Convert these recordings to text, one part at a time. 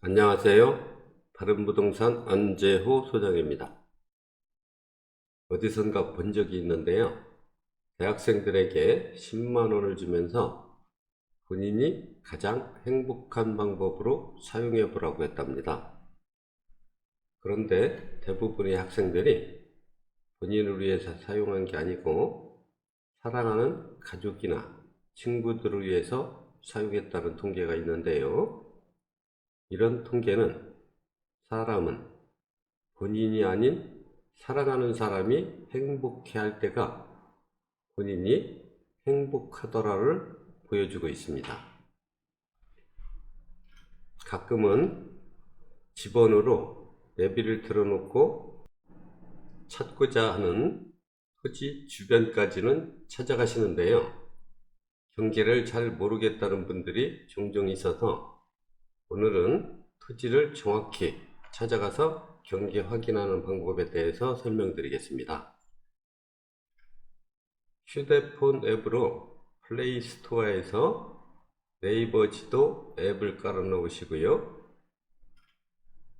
안녕하세요. 바른부동산 안재호 소장입니다. 어디선가 본 적이 있는데요. 대학생들에게 10만 원을 주면서 본인이 가장 행복한 방법으로 사용해 보라고 했답니다. 그런데 대부분의 학생들이 본인을 위해서 사용한 게 아니고 사랑하는 가족이나 친구들을 위해서 사용했다는 통계가 있는데요. 이런 통계는 사람은 본인이 아닌 사랑하는 사람이 행복해 할 때가 본인이 행복하더라를 보여주고 있습니다. 가끔은 집안으로 내비를 틀어놓고 찾고자 하는 토지 주변까지는 찾아가시는데요. 경계를 잘 모르겠다는 분들이 종종 있어서 오늘은 토지를 정확히 찾아가서 경계 확인하는 방법에 대해서 설명드리겠습니다. 휴대폰 앱으로 플레이 스토어에서 네이버 지도 앱을 깔아 놓으시고요.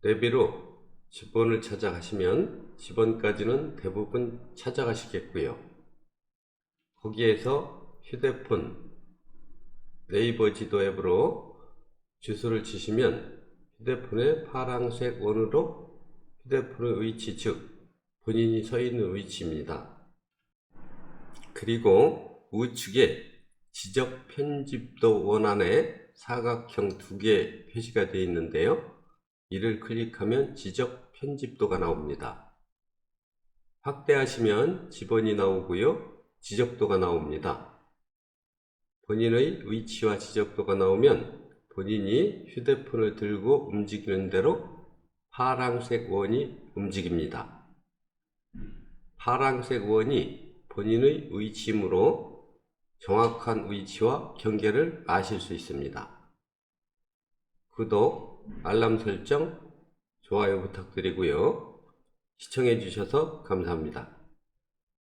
내비로 집원을 찾아가시면 집원까지는 대부분 찾아가시겠고요. 거기에서 휴대폰 네이버 지도 앱으로 주소를 치시면 휴대폰의 파란색 원으로 휴대폰의 위치 즉 본인이 서 있는 위치입니다. 그리고 우측에 지적 편집도 원안에 사각형 두 개 표시가 되어 있는데요. 이를 클릭하면 지적 편집도가 나옵니다. 확대하시면 지번이 나오고요. 지적도가 나옵니다. 본인의 위치와 지적도가 나오면 본인이 휴대폰을 들고 움직이는 대로 파란색 원이 움직입니다. 파란색 원이 본인의 위치이므로 정확한 위치와 경계를 아실 수 있습니다. 구독, 알람 설정, 좋아요 부탁드리고요. 시청해 주셔서 감사합니다.